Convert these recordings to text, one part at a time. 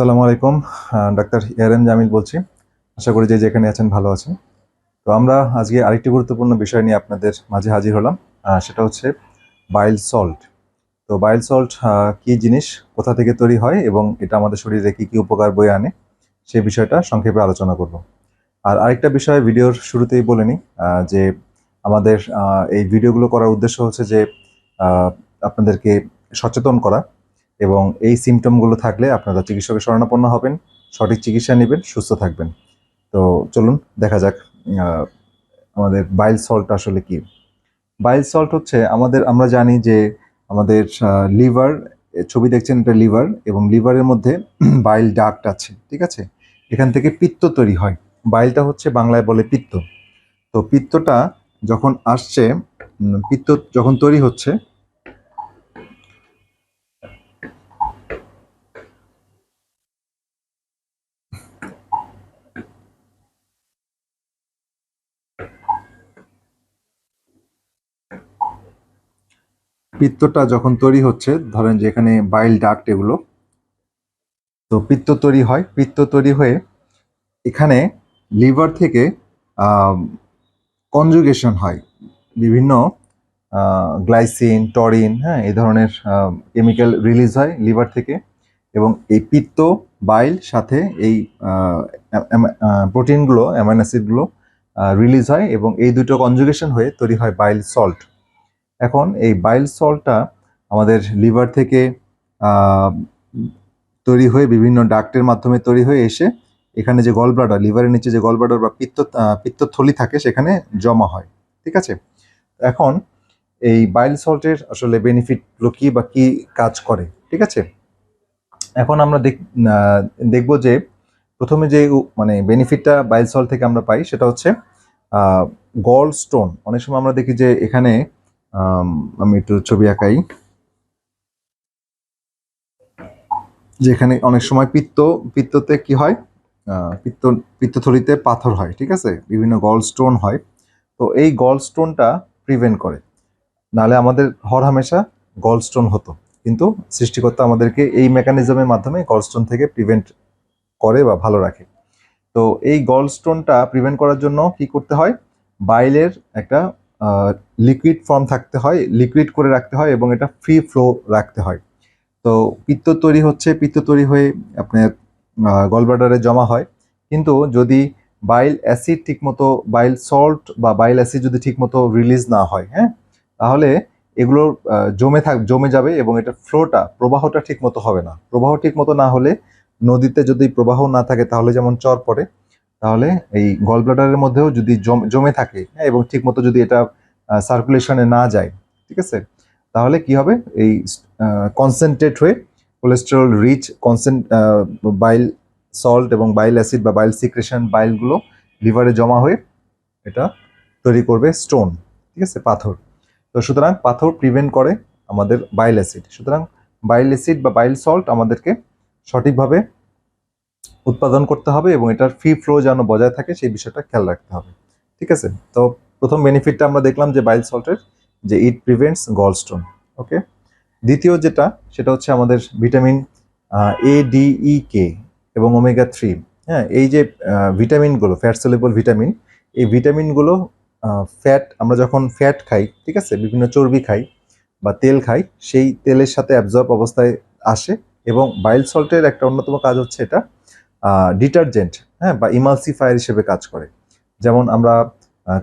আসসালামু আলাইকুম ডাক্তার ইয়ারেন জামিল বলছি। আশা করি যে যেখানে আছেন ভালো আছেন। তো আমরা আজকে আরেকটি গুরুত্বপূর্ণ বিষয় নিয়ে আপনাদের মাঝে হাজির হলাম সেটা হচ্ছে বাইল সল্ট তো বাইল সল্ট কি জিনিস, কোথা থেকে তৈরি হয় এবং এটা আমাদের শরীরে কী কী উপকার বয়ে আনে সেই বিষয়টা সংক্ষেপে আলোচনা করব। আর আরেকটা বিষয় ভিডিওর শুরুতেই বলে নিই যে আমাদের এই ভিডিওগুলো করার উদ্দেশ্য হচ্ছে যে আপনাদেরকে সচেতন করা এবং এই সিমটমগুলো থাকলে আপনারা চিকিৎসকের শরণাপন্ন হবেন, সঠিক চিকিৎসা নেবেন, সুস্থ থাকবেন। তো চলুন, দেখা যাক আমাদের বাইল সল্ট আসলে কি? বাইল সল্ট হচ্ছে আমাদের, আমরা জানি যে আমাদের লিভার ছবি দেখছেন এটা লিভার এবং লিভারের মধ্যে বাইল ডাক্ট আছে, ঠিক আছে? এখান থেকে পিত্ত তৈরি হয়। বাইলটা হচ্ছে বাংলায় বলে পিত্ত। তো পিত্তটা যখন আসছে পিত্ত যখন তৈরি হচ্ছে পিত্তটা যখন তৈরি হচ্ছে, ধরেন যে এখানে বাইল ডাক্ট এগুলো, তো পিত্ত তৈরি হয়। পিত্ত তৈরি হয়ে এখানে লিভার থেকে কনজুগেশন হয়। বিভিন্ন গ্লাইসিন টরিন হ্যাঁ এই ধরনের কেমিক্যাল রিলিজ হয় লিভার থেকে এবং এই পিত্ত বাইল সাথে এই প্রোটিনগুলো অ্যামাইনো অ্যাসিডগুলো রিলিজ হয় এবং এই দুটো কনজুগেশন হয়ে তৈরি হয় বাইল সল্ট এখন এই বাইল সল্টটা আমাদের লিভার থেকে তৈরি হয়ে বিভিন্ন ডাক্টের মাধ্যমে তৈরি হয়ে এসে এখানে যে গল ব্লাডার লিভারের নিচে যে গল ব্লাডার বা পিত্ত পিত্তথলি থাকে সেখানে জমা হয়, ঠিক আছে? এখন এই বাইল সল্টের আসলে বেনিফিটগুলো কী বা কি কাজ করে, ঠিক আছে? এখন আমরা দেখব যে প্রথমে যে মানে বেনিফিটটা বাইল সল্ট থেকে আমরা পাই সেটা হচ্ছে গল স্টোন অনেক সময় আমরা দেখি যে এখানে আম, একটু ছবি আঁকাই। যেখানে অনেক সময় পিত্ত পিত্ততে কি হয়? পিত্ত পিত্তথলিতে পাথর হয় ঠিক আছে? বিভিন্ন গল স্টোন হয়। তো এই গল স্টোনটা প্রিভেন্ট করে। নাহলে আমাদের হর হামেশা গল স্টোন হতো। কিন্তু সৃষ্টিকর্তা আমাদেরকে এই মেকানিজমের মাধ্যমে গল স্টোন থেকে প্রিভেন্ট করে বা ভালো রাখে। তো এই গল স্টোনটা প্রিভেন্ট করার জন্য কি করতে হয়? বাইলের একটা লিকুইড ফর্ম থাকতে হয় লিকুইড করে রাখতে হয় এবং এটা ফ্রি ফ্লো রাখতে হয়। তো পিত্ত তৈরি হচ্ছে, পিত্ত তৈরি হয়ে আপনার গলব্লাডারে জমা হয়। কিন্তু যদি বাইল অ্যাসিড ঠিকমতো বাইল সল্ট বা বাইল অ্যাসিড যদি ঠিকমতো রিলিজ না হয় হ্যাঁ? তাহলে এগুলো জমে থাক, জমে যাবে এবং এটা ফ্লোটা প্রবাহটা ঠিকমতো হবে না। প্রবাহ ঠিকমতো না হলে নদীতে যদি প্রবাহ না থাকে তাহলে যেমন চর পড়ে তাহলে এই গল ব্লাডারের মধ্যেও যদি জম- থাকে হ্যাঁ এবং ঠিকমতো যদি এটা সার্কুলেশনে না যায়, ঠিক আছে? তাহলে কি হবে? এই কনসেন্ট্রেট হয়ে cholesterol rich consent bile salt এবং বাইল অ্যাসিড বা বাইল সিক্রেশন বাইলগুলো লিভারে জমা হয়ে এটা তৈরি করবে স্টোন ঠিক আছে? পাথর। তো সুতরাং পাথর প্রিভেন্ট করে আমাদের বাইল অ্যাসিড সুতরাং বাইল অ্যাসিড বা বাইল সল্ট আমাদেরকে সঠিকভাবে উৎপাদন করতে হবে এবং এটার ফ্রি ফ্লো যেন বজায় থাকে, সেই বিষয়টা খেয়াল রাখতে হবে। ঠিক আছে? তো প্রথম বেনিফিটটা আমরা দেখলাম যে বাইল সল্টের যে ইট প্রিভেন্টস গল স্টোন ওকে দ্বিতীয় যেটা, সেটা হচ্ছে আমাদের ভিটামিন এ ডি ই কে এবং ওমেগা থ্রি হ্যাঁ? এই যে ভিটামিনগুলো ফ্যাট সলিবল ভিটামিন এই ভিটামিনগুলো ফ্যাট আমরা যখন ফ্যাট খাই, ঠিক আছে? বিভিন্ন চর্বি খাই বা তেল খাই, সেই তেলের সাথে অ্যাবজর্ব অবস্থায় আসে এবং বাইল সল্টের একটা অন্যতম কাজ হচ্ছে এটা ডিটারজেন্ট হ্যাঁ বা ইমালসিফায়ার হিসেবে কাজ করে। যেমন আমরা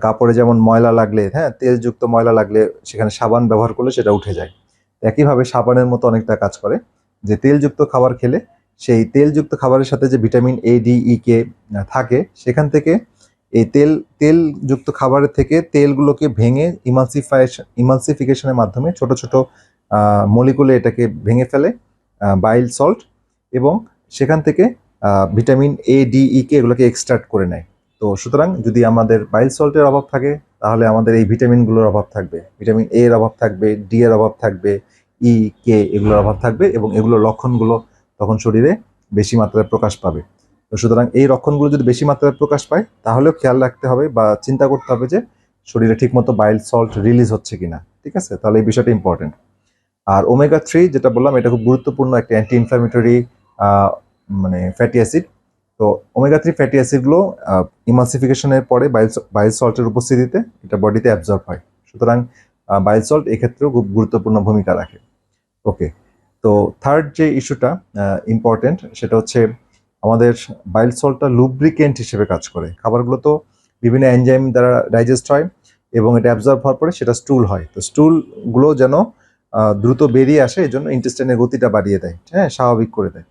কাপড়ে যেমন ময়লা লাগলে হ্যাঁ তেলযুক্ত ময়লা লাগলে সেখানে সাবান ব্যবহার করলে সেটা উঠে যায়। একইভাবে সাবানের মতো অনেকটা কাজ করে, যে তেলযুক্ত খাবার খেলে সেই তেলযুক্ত খাবারের সাথে যে ভিটামিন এ ডি ই কে থাকে, সেখান থেকে এই তেল, তেলযুক্ত খাবারের থেকে তেলগুলোকে ভেঙে ইমালসিফাইশন ইমালসিফিকেশনের মাধ্যমে ছোট ছোট মলিকুলে এটাকে ভেঙে ফেলে বাইল সল্ট এবং সেখান থেকে ভিটামিন এ ডি ই কে এগুলোকে এক্সট্রাক্ট করে নেয়। তো সুতরাং যদি আমাদের বাইল সল্টের অভাব থাকে, তাহলে আমাদের এই ভিটামিনগুলোর অভাব থাকবে। ভিটামিন এর অভাব থাকবে ডি এর অভাব থাকবে ই কে এগুলোর অভাব থাকবে এবং এগুলোর লক্ষণগুলো তখন শরীরে বেশি মাত্রায় প্রকাশ পাবে। তো সুতরাং এই লক্ষণগুলো যদি বেশি মাত্রায় প্রকাশ পায়, তাহলেও খেয়াল রাখতে হবে বা চিন্তা করতে হবে যে শরীরে ঠিকমতো বাইল সল্ট রিলিজ হচ্ছে কিনা। ঠিক আছে? তাহলে এই বিষয়টা ইম্পর্টেন্ট আর ওমেগা থ্রি যেটা বললাম, এটা খুব গুরুত্বপূর্ণ একটা অ্যান্টি ইনফ্লামেটরি মানে ফ্যাটি অ্যাসিড তো ওমেগা থ্রি ফ্যাটি অ্যাসিডগুলো ইমালসিফিকেশনের পরে বাইল বাইল সল্টের উপস্থিতিতে এটা বডিতে অ্যাবজর্ব হয়। সুতরাং বাইল সল্ট এক্ষেত্রেও খুব গুরুত্বপূর্ণ ভূমিকা রাখে। ওকে তো থার্ড যে ইস্যুটা ইম্পর্টেন্ট সেটা হচ্ছে আমাদের বাইল সল্টটা লুব্রিকেন্ট হিসেবে কাজ করে। খাবারগুলো তো বিভিন্ন এনজাইম দ্বারা ডাইজেস্ট হয় এবং এটা অ্যাবজর্ব হওয়ার পরে সেটা স্টুল হয়। তো স্টুলগুলো যেন দ্রুত বেরিয়ে আসে এই জন্য ইন্টেস্টাইনের গতিটা বাড়িয়ে দেয়। হ্যাঁ স্বাভাবিক করে দেয়।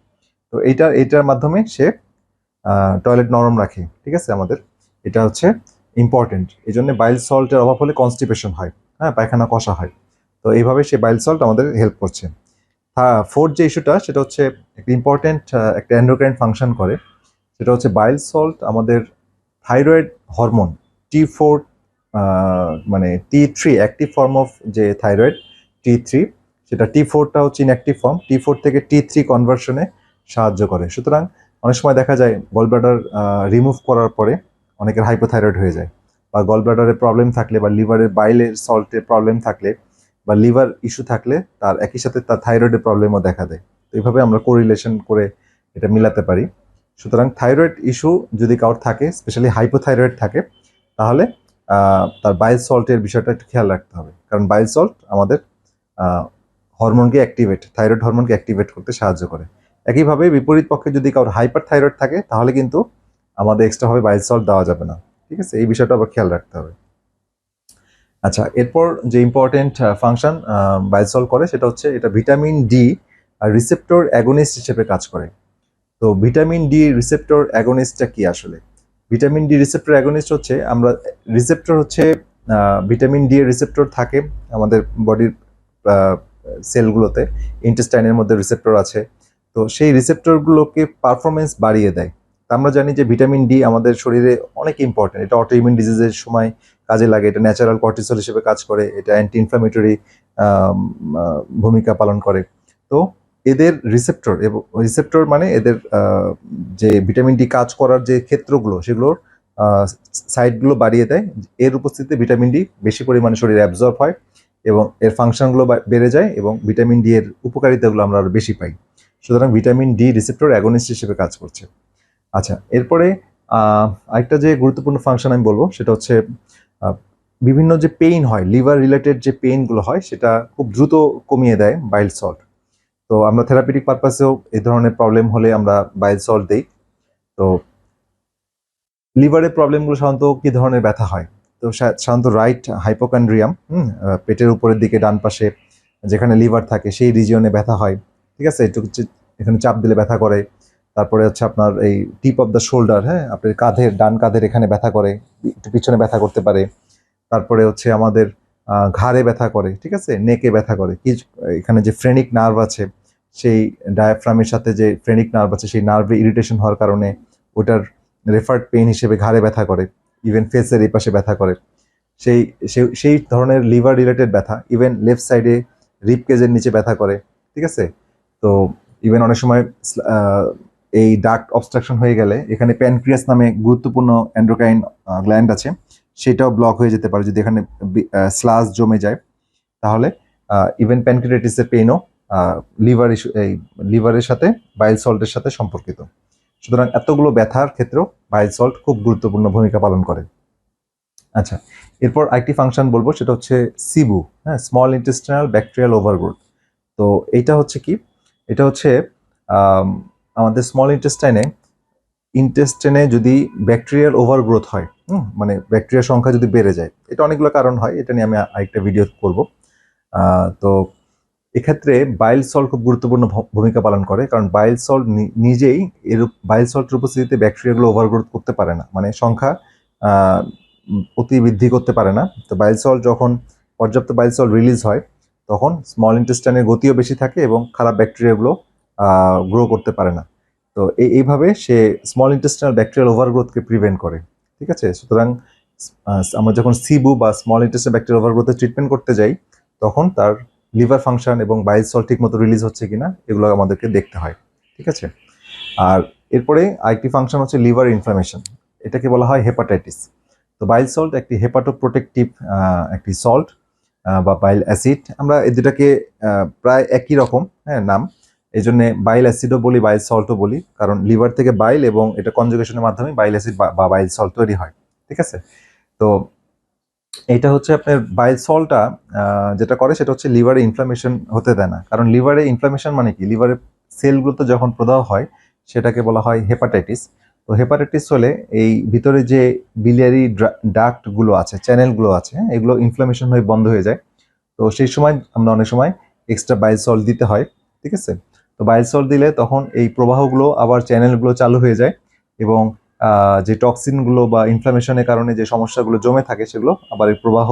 তো এইটা, এইটার মাধ্যমে সে টয়লেট নরম রাখে, ঠিক আছে আমাদের? এটা হচ্ছে ইম্পর্টেন্ট এই জন্য বাইল সল্টের অভাব হলে কনস্টিপেশন হয় হ্যাঁ পায়খানা কষা হয়। তো এইভাবে সে বাইল সল্ট আমাদের হেল্প করছে। ফোর্থ যে ইস্যুটা সেটা হচ্ছে একটা ইম্পর্টেন্ট একটা অ্যান্ড্রোক্রাইন ফাংশন করে। সেটা হচ্ছে বাইল সল্ট আমাদের থাইরয়েড হরমোন টি ফোর মানে T three active form of যে থাইরয়েড টি থ্রি সেটা টি ফোরটা হচ্ছে ইনঅ্যাক্টিভ ফর্ম টি ফোর থেকে টি থ্রি কনভার্সনে সাহায্য করে। সুতরাং অনেক সময় দেখা যায় গলব্লাডার রিমুভ করার পরে অনেকের হাইপোথাইরয়েড হয়ে যায় বা গলব্লাডারের প্রবলেম থাকলে বা লিভারের বাইলের সল্টের প্রবলেম থাকলে বা লিভার ইস্যু থাকলে তার একই সাথে তার থাইরয়েডের প্রবলেমও দেখা দেয়। তো এইভাবে আমরা কোরিলেশন করে এটা মিলাতে পারি। সুতরাং থাইরয়েড ইস্যু যদি কারোর থাকে স্পেশালি হাইপোথাইরয়েড থাকে, তাহলে তার বাইল সল্টের বিষয়টা একটু খেয়াল রাখতে হবে। কারণ বাইল সল্ট আমাদের হরমোনকে অ্যাক্টিভেট থাইরয়েড হরমোনকে অ্যাক্টিভেট করতে সাহায্য করে। একইভাবে বিপরীত পক্ষে যদি কারোর হাইপার থাইরয়েড থাকে, তাহলে কিন্তু আমাদের এক্সট্রাভাবে বাইল সল্ট দেওয়া যাবে না। ঠিক আছে? এই বিষয়টা আবার খেয়াল রাখতে হবে। আচ্ছা এরপর যে ইম্পর্টেন্ট ফাংশন বাইলসল করে, সেটা হচ্ছে এটা ভিটামিন ডি আর রিসেপ্টর অ্যাগোনিস্ট হিসেবে কাজ করে। তো ভিটামিন ডি রিসেপ্টর অ্যাগোনিস্টটা কি আসলে? ভিটামিন ডি রিসেপ্টর অ্যাগোনিস্ট হচ্ছে, আমরা রিসেপ্টর হচ্ছে ভিটামিন ডি এর রিসেপ্টর থাকে আমাদের বডির সেলগুলোতে ইন্টেস্টাইনের মধ্যে রিসেপ্টর আছে। তো সেই রিসেপ্টরগুলোকে পারফরমেন্স বাড়িয়ে দেয়। তা আমরা জানি যে ভিটামিন ডি আমাদের শরীরে অনেক ইম্পর্টেন্ট এটা অটো ইমিউন ডিজিজের সময় কাজে লাগে, এটা ন্যাচারাল কর্টিসল হিসেবে কাজ করে, এটা অ্যান্টি ইনফ্লামেটরি ভূমিকা পালন করে। তো এদের রিসেপ্টর এবং রিসেপ্টর মানে এদের যে ভিটামিন ডি কাজ করার যে ক্ষেত্রগুলো, সেগুলোর সাইডগুলো বাড়িয়ে দেয়। এর উপস্থিতিতে ভিটামিন ডি বেশি পরিমাণে শরীরে অ্যাবজর্ব হয় এবং এর ফাংশনগুলো বেড়ে যায় এবং ভিটামিন ডি এর উপকারিতাগুলো আমরা আরও বেশি পাই। সুতরাং ভিটামিন ডি রিসেপ্টর অ্যাগনিস্ট হিসেবে কাজ করছে। আচ্ছা এরপরে আরেকটা যে গুরুত্বপূর্ণ ফাংশন আমি বলব, সেটা হচ্ছে বিভিন্ন যে পেইন হয়, লিভার রিলেটেড যে পেইনগুলো হয়, সেটা খুব দ্রুত কমিয়ে দেয় বাইল সল্ট। তো আমরা থেরাপিটিক পারপাসেও এই ধরনের প্রবলেম হলে আমরা বাইল সল্ট দিই। তো লিভারের প্রবলেমগুলো সাধারণত কী ধরনের ব্যথা হয়? তো সাধারণত রাইট হাইপোকান্ড্রিয়াম পেটের উপরের দিকে ডান পাশে যেখানে লিভার থাকে, সেই রিজিয়নে ব্যথা হয়। ঠিক আছে? একটু এখানে চাপ দিলে ব্যথা করে। তারপরে হচ্ছে আপনার এই টিপ অফ দ্য শোল্ডার হ্যাঁ? আপনার কাঁধের, ডান কাঁধের এখানে ব্যথা করে, একটু পিছনে ব্যথা করতে পারে। তারপরে হচ্ছে আমাদের ঘাড়ে ব্যথা করে, ঠিক আছে? নেকে ব্যথা করে। কি, এখানে যে ফ্রেনিক নার্ভ আছে, সেই ডায়াফ্রামের সাথে যে ফ্রেনিক নার্ভ আছে, সেই নার্ভে ইরিটেশন হওয়ার কারণে ওটার রেফার্ড পেইন হিসেবে ঘাড়ে ব্যথা করে ইভেন ফেসের এই পাশে ব্যথা করে। সেই সেই- সেই ধরনের লিভার রিলেটেড ব্যথা ইভেন লেফট সাইডে রিপ কেজের নিচে ব্যথা করে, ঠিক আছে? তো ইভেন অনেক সময় এই ডাক্ট অবস্ট্রাকশন হয়ে গেলে এখানে প্যানক্রিয়াস নামে গুরুত্বপূর্ণ অ্যান্ড্রোকাইন গ্ল্যান্ড আছে, সেটাও ব্লক হয়ে যেতে পারে যদি এখানে স্লাস জমে যায়। তাহলে ইভেন প্যানক্রিয়াটিসের পেইনও লিভার ইস্যু এই লিভারের সাথে বাইল সল্টের সাথে সম্পর্কিত। সুতরাং এতগুলো ব্যথার ক্ষেত্রেও বাইল সল্ট খুব গুরুত্বপূর্ণ ভূমিকা পালন করে। আচ্ছা এরপর আরেকটি ফাংশন বলব, সেটা হচ্ছে সিবু হ্যাঁ স্মল ইন্টেস্টিনাল ব্যাকটেরিয়াল ওভারগ্রোথ তো এটা হচ্ছে কি? এটা হচ্ছে আমাদের স্মল ইন্টেস্টাইনে ইন্টেস্টাইনে যদি ব্যাকটেরিয়াল ওভারগ্রোথ হয় মানে ব্যাকটেরিয়ার সংখ্যা যদি বেড়ে যায়, এটা অনেকগুলো কারণ হয়, এটা নিয়ে আমি আরেকটা ভিডিও করব। তো এক্ষেত্রে বাইল সল্ট খুব গুরুত্বপূর্ণ ভূমিকা পালন করে, কারণ বাইল সল্ট নিজেই এর বাইল সল্টের উপস্থিতিতে ব্যাকটেরিয়াগুলো ওভারগ্রোথ করতে পারে না মানে সংখ্যা অতি বৃদ্ধি করতে পারে না। তো বাইল সল্ট যখন পর্যাপ্ত বাইল সল্ট রিলিজ হয় তখন স্মল ইন্টেস্টাইনের গতিও বেশি থাকে এবং খারাপ ব্যাকটেরিয়াগুলো গ্রো করতে পারে না। তো এই, এইভাবে সে স্মল ইন্টেস্টাইনাল ব্যাকটেরিয়াল ওভারগ্রোথকে প্রিভেন্ট করে, ঠিক আছে? সুতরাং আমরা যখন সিবু বা স্মল ইন্টেস্টাইন ব্যাকটেরিয়াল ওভারগ্রোথের ট্রিটমেন্ট করতে যাই, তখন তার লিভার ফাংশন এবং বাইল সল্ট ঠিক মতো রিলিজ হচ্ছে কিনা, এগুলো আমাদেরকে দেখতে হয়, ঠিক আছে? আর এরপরে আরেকটি ফাংশন হচ্ছে লিভার ইনফ্লামেশন এটাকে বলা হয় হেপাটাইটিস তো বাইল সল্ট একটি হেপাটোপ্রোটেকটিভ একটি সল্ট বা বাইল অ্যাসিড আমরা এই দুটাকে প্রায় একই রকম হ্যাঁ নাম। এই জন্য বাইল অ্যাসিডও বলি বাইল সল্টও বলি, কারণ লিভার থেকে বাইল এবং এটা কনজুগেশনের মাধ্যমে বাইল অ্যাসিড বা বাইল সল্ট তৈরি হয়, ঠিক আছে? তো এটা হচ্ছে আপনার বাইল সলটা যেটা করে, সেটা হচ্ছে লিভারে ইনফ্লামেশন হতে দেয় না। কারণ লিভারে ইনফ্লামেশন মানে কি? লিভারের সেলগুলোতে যখন প্রদাহ হয়, সেটাকে বলা হয় হেপাটাইটিস তো হেপাটাইটিস হলে এই ভিতরে যে বিলিয়ারি ডাক্টগুলো আছে চ্যানেলগুলো আছে, এগুলো ইনফ্লামেশন হয়ে বন্ধ হয়ে যায়। তো সেই সময় আমরা অনেক সময় এক্সট্রা বাইল সল্ট দিতে হয়, ঠিক আছে? তো বাইল সল্ট দিলে তখন এই প্রবাহগুলো আবার চ্যানেলগুলো চালু হয়ে যায় এবং যে টক্সিনগুলো বা ইনফ্লামেশনের কারণে যে সমস্যাগুলো জমে থাকে সেগুলো আবার এই প্রবাহ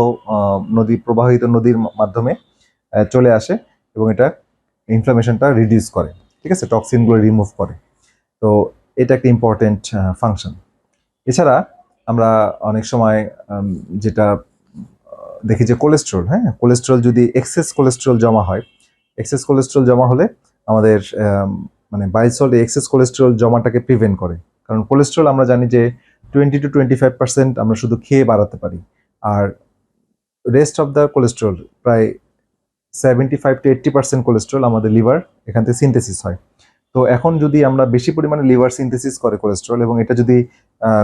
নদী, প্রবাহিত নদীর মাধ্যমে চলে আসে এবং এটা ইনফ্লামেশনটা রিডিউস করে, ঠিক আছে? টক্সিনগুলো রিমুভ করে। তো এটা একটা ইম্পর্টেন্ট ফাংশন এছাড়া আমরা অনেক সময় যেটা দেখি যে কোলেস্ট্রল হ্যাঁ? কোলেস্ট্রল যদি এক্সেস কোলেস্ট্রল জমা হয় এক্সেস কোলেস্ট্রল জমা হলে আমাদের মানে বাইসল এক্সেস কোলেস্ট্রল জমাটাকে প্রিভেন্ট করে। কারণ কোলেস্ট্রল আমরা জানি যে twenty two twenty five percent আমরা শুধু খেয়ে বাড়াতে পারি। আর রেস্ট অফ দ্য কোলেস্ট্রল প্রায় seventy five to eighty percent cholesterol আমাদের লিভার এখান থেকে সিনথেসিস হয়। তো এখন যদি আমরা বেশি পরিমাণে লিভার সিনথেসিস করে কোলেস্ট্রল এবং এটা যদি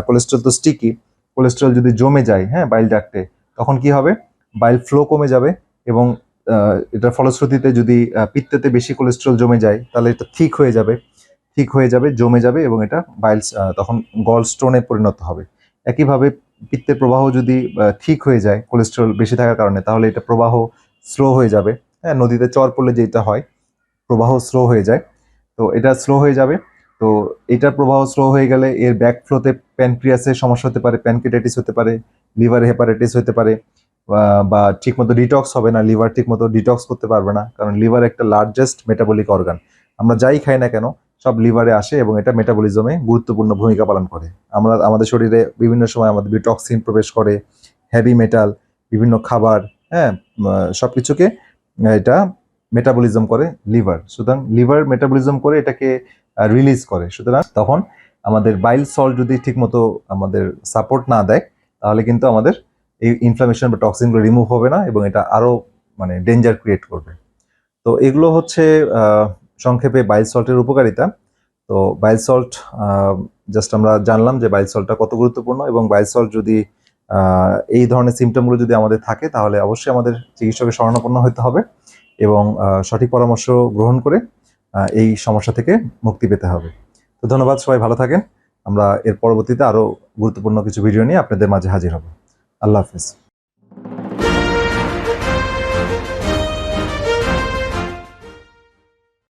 কোলেস্ট্রল তো স্টিকি কোলেস্ট্রল যদি জমে যায় হ্যাঁ বাইল ডাক্টে তখন কি হবে? বাইল ফ্লো কমে যাবে এবং এটার ফলশ্রুতিতে যদি পিত্তেতে বেশি কোলেস্ট্রল জমে যায়, তাহলে এটা ঠিক হয়ে যাবে। ঠিক হয়ে যাবে, জমে যাবে এবং এটা বাইল তখন গল স্টোনে পরিণত হবে। একইভাবে পিত্তের প্রবাহ যদি ঠিক হয়ে যায় কোলেস্ট্রল বেশি থাকার কারণে, তাহলে এটা প্রবাহ স্লো হয়ে যাবে। হ্যাঁ নদীতে চর পড়লে যেটা হয়, প্রবাহ স্লো হয়ে যায়। তো এটা স্লো হয়ে যাবে। তো এটার প্রবাহ স্লো হয়ে গেলে এর ব্যাক ফ্লোতে প্যানক্রিয়াসের সমস্যা হতে পারে প্যানক্রিয়াটাইটিস হতে পারে লিভার হেপাটাইটিস হতে পারে, বা- ঠিকমতো ডিটক্স হবে না লিভার ঠিকমতো ডিটক্স করতে পারবে না, কারণ লিভার একটা লার্জেস্ট মেটাবলিক অর্গান আমরা যাই খাই না কেন, সব লিভারে আসে এবং এটা মেটাবলিজমে গুরুত্বপূর্ণ ভূমিকা পালন করে। আমরা, আমাদের শরীরে বিভিন্ন সময় আমাদের টক্সিন প্রবেশ করে হেভি মেটাল বিভিন্ন খাবার হ্যাঁ সব কিছুকে এটা মেটাবলিজম করে লিভার সুতরাং লিভার মেটাবলিজম করে এটাকে রিলিজ করে। সুতরাং তখন আমাদের বাইল সল্ট যদি ঠিকমতো আমাদের সাপোর্ট না দেয়, তাহলে কিন্তু আমাদের এই ইনফ্লামেশন বা টক্সিনগুলো রিমুভ হবে না এবং এটা আরও মানে ডেঞ্জার ক্রিয়েট করবে। তো এগুলো হচ্ছে সংক্ষেপে বাইল সল্টের উপকারিতা। তো বাইল সল্ট জাস্ট আমরা জানলাম যে বাইল সল্টটা কত গুরুত্বপূর্ণ এবং বাইল সল্ট যদি এই ধরনের সিমটমগুলো যদি আমাদের থাকে, তাহলে অবশ্যই আমাদের চিকিৎসকের শরণাপন্ন হতে হবে। এবং সঠিক পরামর্শ গ্রহণ করে এই সমস্যা থেকে মুক্তি পেতে হবে। তো ধন্যবাদ, সবাই ভালো থাকেন। আমরা এর পরবর্তীতে আরও গুরুত্বপূর্ণ কিছু ভিডিও নিয়ে আপনাদের মাঝে হাজির হব। আল্লাহ হাফিজ।